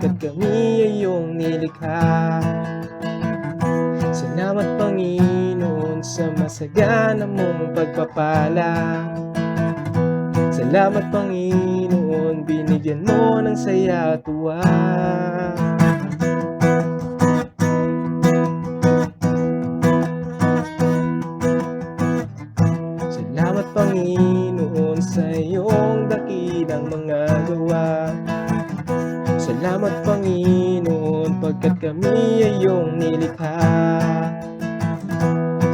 pagkat kami ay iyong nilikha. Salamat Panginoon sa masagana mong pagpapala. Salamat Panginoon binigyan mo ng saya at tuwa Panginoon pagkat kami ay iyong nilikha.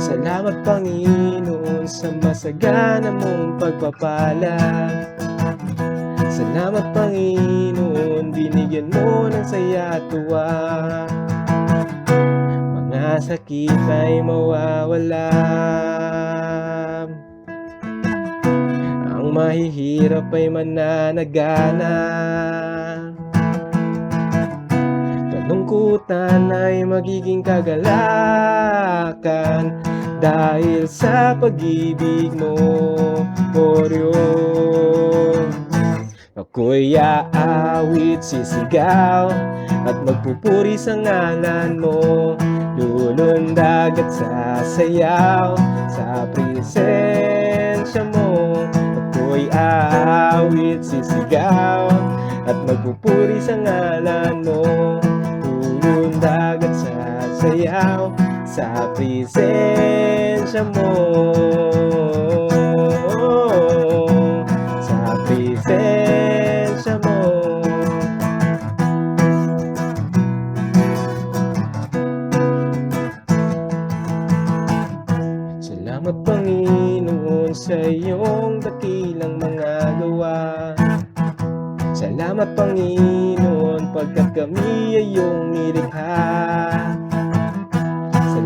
Salamat Panginoon sa masagana mong pagpapala. Salamat Panginoon binigyan mo ng saya at tuwa. Mga sakit ay mawawala. Ang mahihirap ay mananagana Kalungkutan ay magiging kagalakan Dahil sa pag-ibig mo, Orion Ako'y aawit, sisigaw At magpupuri sa ngalan mo. Lulundag at sasayaw Sa presensya mo. Ako'y aawit, sisigaw At magpupuri sa ngalan mo sasayaw Sa presensya mo. Sa presensya mo. Salamat Panginoon sa iyong dakilang mga gawa. Salamat Panginoon pagkat kami ay iyong nilikha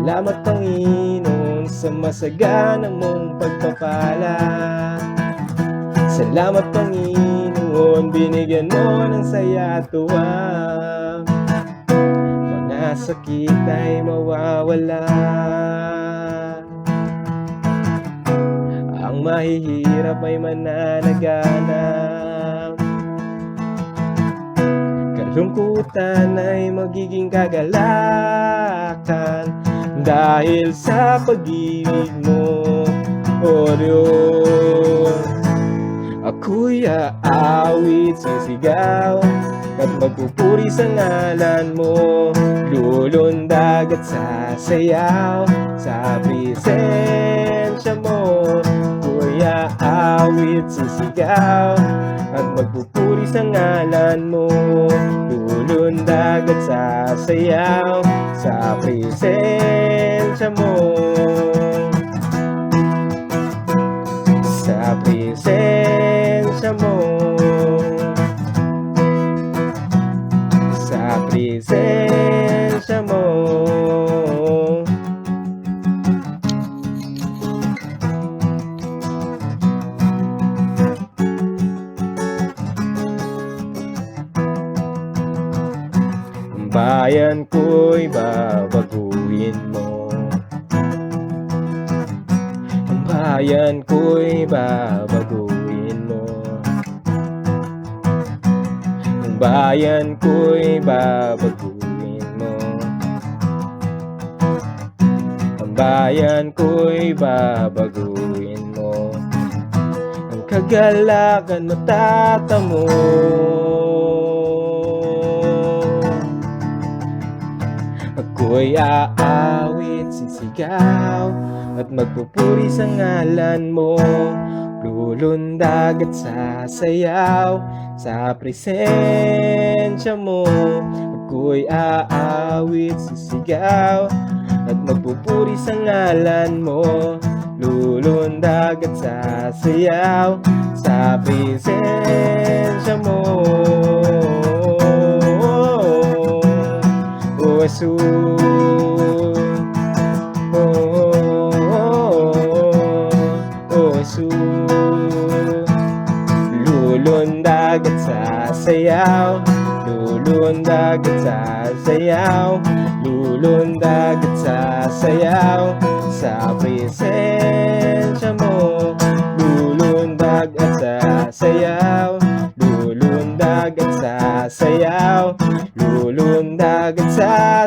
Salamat Panginoon sa masagana mong pagpapala. Salamat Panginoon binigyan mo ng saya at tuwa. Mga sakit ay mawawala. Ang mahihirap ay mananaganap Kalungkutan ay magiging kagalakan Dahil sa pag-ibig mo, Orion Ako'y aawit, sisigaw At magpupuri sa ngalan mo. Lulundag at sasayaw Sa presensya mo aawit, sisigaw At magpupuri sa ngalan mo. Lulundag at sasayaw Sa presensya mo. Sa presensya mo. Sa presensya mo bayan ko'y babaguhin mo. Ang bayan ko'y babaguhin mo. Ang bayan ko'y babaguhin mo. Ang bayan ko'y babaguhin mo. Ang kagalakan matatamo Ako'y aawit, sisigaw At magpupuri sa ngalan mo. Lulundag at sasayaw Sa presensya mo. Ako'y aawit, sisigaw At magpupuri sa ngalan mo. Lulundag at sasayaw Sa presensya mo O Jesus Oh, oh, oh, oh, Jesus Lulundag at sasayaw. Lulundag at sasayaw. Lulundag at sasayaw. Sa presensya mo. Lulundag at sasayaw. Lulundag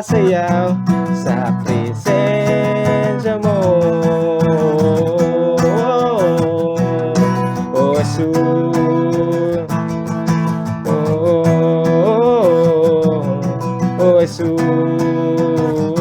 sasayaw Sa presensya mo O Jesus O Jesus